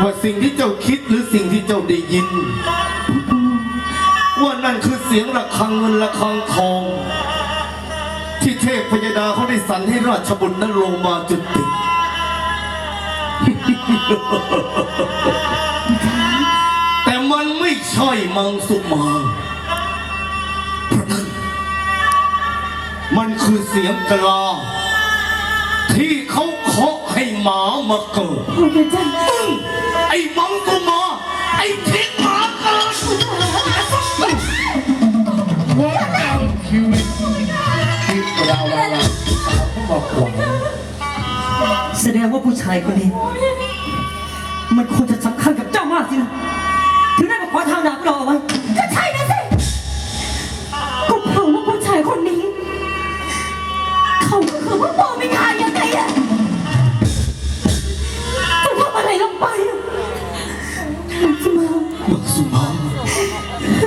ว่าสิ่งที่เจ้าคิดหรือสิ่งที่เจ้าได้ยิน ว่านั่นคือเสียงระฆังเงินระฆังทอง ที่เทพพยดาเขาได้สั่นให้ราชบุตรนั้นลงมาจุดติแต่มันไม่ใช่มังสุมาพระนั้นมันคือเสียงกลาที่เขาเคาะให้หมามาเกิด โอ้ยจ้ามึงไอ้มังสุมาไอ้พิษหมาเกิดชีวิตที่เราเราเราเขาบอกหวังแสดงว่าผู้ชายคนนี้ มันควรจะส คือพ